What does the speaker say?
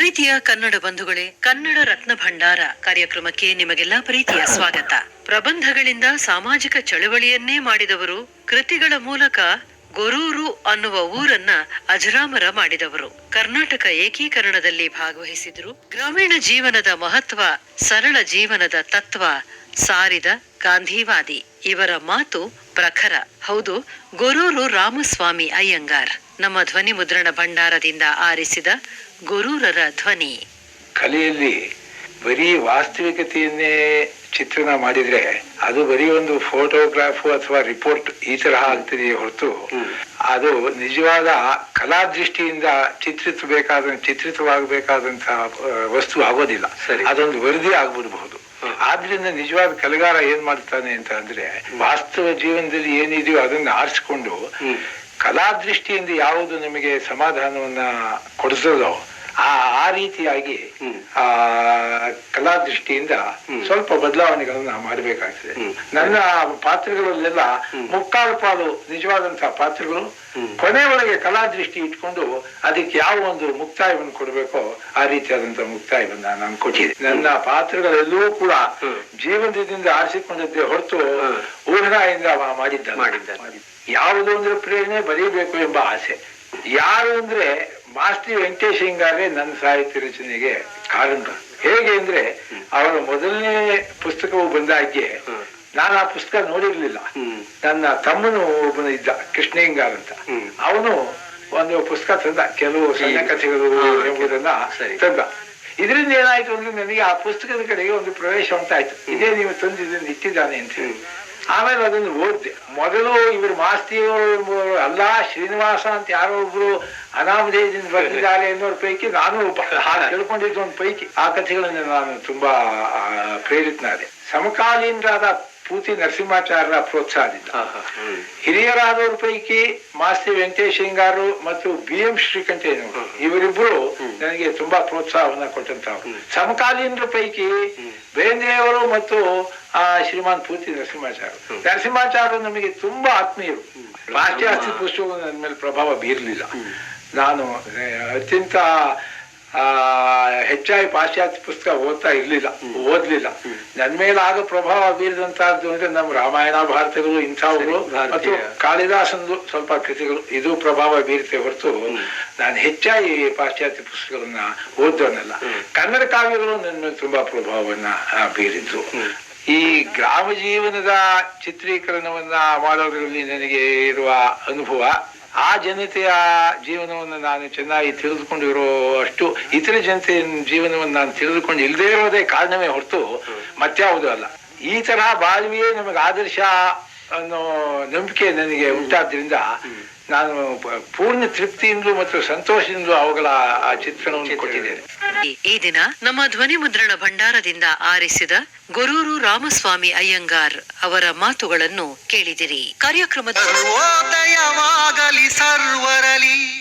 ಪ್ರೀತಿಯ ಕನ್ನಡ ಬಂಧುಗಳೇ, ಕನ್ನಡ ರತ್ನ ಭಂಡಾರ ಕಾರ್ಯಕ್ರಮಕ್ಕೆ ನಿಮಗೆಲ್ಲ ಪ್ರೀತಿಯ ಸ್ವಾಗತ. ಪ್ರಬಂಧಗಳಿಂದ ಸಾಮಾಜಿಕ ಚಳವಳಿಯನ್ನೇ ಮಾಡಿದವರು, ಕೃತಿಗಳ ಮೂಲಕ ಗೊರೂರು ಅನ್ನುವ ಊರನ್ನ ಅಜರಾಮರ ಮಾಡಿದವರು. ಕರ್ನಾಟಕ ಏಕೀಕರಣದಲ್ಲಿ ಭಾಗವಹಿಸಿದ್ರು. ಗ್ರಾಮೀಣ ಜೀವನದ ಮಹತ್ವ, ಸರಳ ಜೀವನದ ತತ್ವ, ಸಾರಿದ ಗಾಂಧಿವಾದಿ. ಇವರ ಮಾತು ಪ್ರಖರ. ಹೌದು, ಗೊರೂರು ರಾಮಸ್ವಾಮಿ ಅಯ್ಯಂಗಾರ್. ನಮ್ಮ ಧ್ವನಿ ಮುದ್ರಣ ಭಂಡಾರದಿಂದ ಆರಿಸಿದ ಗುರುರರ ಧ್ವನಿ. ಕಲೆಯಲ್ಲಿ ಬರೀ ವಾಸ್ತವಿಕತೆಯನ್ನೇ ಚಿತ್ರಣ ಮಾಡಿದ್ರೆ ಅದು ಬರೀ ಒಂದು ಫೋಟೋಗ್ರಾಫ್ ಅಥವಾ ರಿಪೋರ್ಟ್ ಈ ತರಹ ಆಗ್ತದೆಯೇ ಹೊರತು ಅದು ನಿಜವಾದ ಕಲಾ ದೃಷ್ಟಿಯಿಂದ ಚಿತ್ರಿಸಬೇಕಾದ ಚಿತ್ರಿತವಾಗಬೇಕಾದಂತಹ ವಸ್ತು ಆಗೋದಿಲ್ಲ. ಸರಿ. ಅದೊಂದು ವರದಿ ಆಗ್ಬಿಡಬಹುದು. ಆದ್ರಿಂದ ನಿಜವಾದ ಕಲೆಗಾರ ಏನ್ ಮಾಡ್ತಾನೆ ಅಂತ ಅಂದ್ರೆ ವಾಸ್ತವ ಜೀವನದಲ್ಲಿ ಏನಿದೆಯೋ ಅದನ್ನ ಆರಿಸಿಕೊಂಡು ಕಲಾ ದೃಷ್ಟಿಯಿಂದ ಯಾವುದು ನಿಮಗೆ ಸಮಾಧಾನವನ್ನ ಕೊಡಿಸೋದೋ? ರೀತಿಯಾಗಿ. ಆ ಕಲಾ ದೃಷ್ಟಿಯಿಂದ ಸ್ವಲ್ಪ ಬದಲಾವಣೆಗಳನ್ನ ಮಾಡಬೇಕಾಗ್ತದೆ. ನನ್ನ ಪಾತ್ರಗಳಲ್ಲೆಲ್ಲ. ಮುಕ್ಕಾಲು ಪಾಲು ನಿಜವಾದಂತಹ ಪಾತ್ರಗಳು. ಕೊನೆ ಒಳಗೆ ಕಲಾ ದೃಷ್ಟಿ ಇಟ್ಕೊಂಡು ಅದಕ್ಕೆ ಯಾವ ಒಂದು ಮುಕ್ತಾಯವನ್ನು ಕೊಡಬೇಕೋ ಆ ರೀತಿಯಾದಂತಹ ಮುಕ್ತಾಯವನ್ನ ನಾನು ಕೊಟ್ಟಿದ್ದೆ ನನ್ನ ಪಾತ್ರಗಳೆಲ್ಲವೂ ಕೂಡ. ಜೀವನದಿಂದ ಆರಿಸಿಕೊಂಡದ್ದೇ ಹೊರತು ಊಹನಾಯಿಂದ ಮಾಡಿದ್ದ ಮಾಡಿದ್ದ. ಯಾವುದು ಅಂದ್ರೆ ಪ್ರೇರಣೆ ಬರೀಬೇಕು ಎಂಬ ಆಸೆ. ಯಾರು ಅಂದ್ರೆ ಮಾಸ್ತಿ ವೆಂಕಟೇಶ್ ಹಿಂಗಾರೆ ನನ್ನ ಸಾಹಿತ್ಯ ರಚನೆಗೆ ಕಾರಣ ಹೇಗೆ ಅಂದ್ರೆ ಅವರ ಮೊದಲನೇ ಪುಸ್ತಕವು ಬಂದಾಗೆ. ನಾನು ಆ ಪುಸ್ತಕ ನೋಡಿರ್ಲಿಲ್ಲ. ನನ್ನ ತಮ್ಮನು ಒಬ್ಬನ ಇದ್ದ ಕೃಷ್ಣ ಹಿಂಗಾರ್ ಅಂತ. ಅವನು ಒಂದು ಪುಸ್ತಕ ತಂದ ಕೆಲವು ಸಣ್ಣ ಕಥೆಗಳು ಎಂಬುದನ್ನ. ತಂದ. ಇದರಿಂದ ಏನಾಯ್ತು ಅಂದ್ರೆ ನನಗೆ ಆ ಪುಸ್ತಕದ ಕಡೆಗೆ ಒಂದು ಪ್ರವೇಶ ಉಂಟಾಯ್ತು. ಇದೇ ನೀವು ತಂದಿದ್ದೇನೆ ಇಟ್ಟಿದ್ದಾನೆ ಅಂತ ಹೇಳಿ. ಆಮೇಲೆ ಅದನ್ನು ಓದಿದೆ. ಮೊದಲು ಇವರು ಮಾಸ್ತಿಯವರು ಅಲ್ಲ ಶ್ರೀನಿವಾಸ ಅಂತ ಯಾರೋ ಒಬ್ರು ಅನಾಮಧೇಯದಿಂದ ಬರೆದಿದ್ದಾರೆ ಎನ್ನುವ ಪೈಕಿ ನಾನು ಒಬ್ಬ. ಹಾಗೆ ತಿಳ್ಕೊಂಡಿದ್ದು ಒಂದು ಪೈಕಿ. ಆ ಕಥೆಗಳನ್ನು ನಾನು ತುಂಬಾ ಪ್ರೇರಿತನಾದೆ. ಸಮಕಾಲೀನರಾದ ಪೂತಿ ನರಸಿಂಹಾಚಾರ್ಯರ ಪ್ರೋತ್ಸಾಹದಿಂದ. ಹಿರಿಯರಾದವ್ರ ಪೈಕಿ ಮಾಸ್ತಿ ವೆಂಕಟೇಶ್ ಹಿಂಗಾರು ಮತ್ತು ಬಿ ಎಂ ಶ್ರೀಕಂಠಯ್ಯನವರು ಇವರಿಬ್ಬರು ನನಗೆ ತುಂಬಾ ಪ್ರೋತ್ಸಾಹವನ್ನ ಕೊಟ್ಟಂತ ಸಮಕಾಲೀನರ ಪೈಕಿ ಬೇಂದ್ರೆಯವರು ಮತ್ತು ಆ ಶ್ರೀಮಾನ್ ಪೂರ್ತಿ ನರಸಿಂಹಾಚಾರ್ಯ. ನರಸಿಂಹಾಚಾರ್ಯ ನಮಗೆ ತುಂಬಾ ಆತ್ಮೀಯರು. ಪಾಶ್ಚಾತ್ಯ ಪುಸ್ತಕಗಳು ನನ್ನ ಮೇಲೆ ಪ್ರಭಾವ ಬೀರಲಿಲ್ಲ. ನಾನು ಅತ್ಯಂತ ಆ ಹೆಚ್ಚಾಗಿ ಪಾಶ್ಚಾತ್ಯ ಪುಸ್ತಕ ಓದ್ತಾ ಇರ್ಲಿಲ್ಲ. ಓದ್ಲಿಲ್ಲ. ನನ್ನ ಮೇಲೆ ಆಗ ಪ್ರಭಾವ ಬೀರಿದಂತಹದ್ದು ಅಂದ್ರೆ ನಮ್ ರಾಮಾಯಣ ಭಾರತಗಳು ಇಂಥವುಗಳು. ಮತ್ತು ಕಾಳಿದಾಸಂದು ಸ್ವಲ್ಪ ಕೃತಿಗಳು. ಇದು ಪ್ರಭಾವ ಬೀರುತ್ತೆ ಹೊರತು ನಾನು ಹೆಚ್ಚಾಗಿ ಪಾಶ್ಚಾತ್ಯ ಪುಸ್ತಕಗಳನ್ನ ಓದೋನಲ್ಲ ಕನ್ನಡ ಕಾವ್ಯಗಳು ನನ್ನ ಮೇಲೆ ತುಂಬಾ ಪ್ರಭಾವವನ್ನ ಬೀರಿದ್ದು ಈ ಗ್ರಾಮ ಜೀವನದ ಚಿತ್ರೀಕರಣವನ್ನ ಮಾಡೋದ್ರಲ್ಲಿ ನನಗೆ ಇರುವ ಅನುಭವ ಆ ಜನತೆಯ ಜೀವನವನ್ನು ನಾನು ಚೆನ್ನಾಗಿ ತಿಳಿದುಕೊಂಡಿರೋ ಅಷ್ಟು ಇತರ ಜನತೆಯ ಜೀವನವನ್ನು ನಾನು ತಿಳಿದುಕೊಂಡು ಇಲ್ಲದೆ ಇರೋದೇ ಕಾರಣವೇ ಹೊರತು ಮತ್ಯಾವುದು ಅಲ್ಲ. ಈ ತರಹ ಬಾಳ್ವೆಯೇ ನಮಗೆ ಆದರ್ಶ ಅನ್ನೋ ನಂಬಿಕೆ ನನಗೆ ಉಂಟಾದ್ರಿಂದ ನಾನು ಪೂರ್ಣ ತೃಪ್ತಿಯಿಂದಲೂ ಮತ್ತು ಸಂತೋಷದಿಂದಲೂ ಅವುಗಳ ಆ ಚಿತ್ರಣವನ್ನು ಕೊಟ್ಟಿದ್ದೇನೆ. ಈ ದಿನ ನಮ್ಮ ಧ್ವನಿ ಮುದ್ರಣ ಭಂಡಾರದಿಂದ ಆರಿಸಿದ ಗೊರೂರು ರಾಮಸ್ವಾಮಿ ಅಯ್ಯಂಗಾರ್ ಅವರ ಮಾತುಗಳನ್ನು ಕೇಳಿದಿರಿ. ಕಾರ್ಯಕ್ರಮದ ಸರ್ವರಲಿ.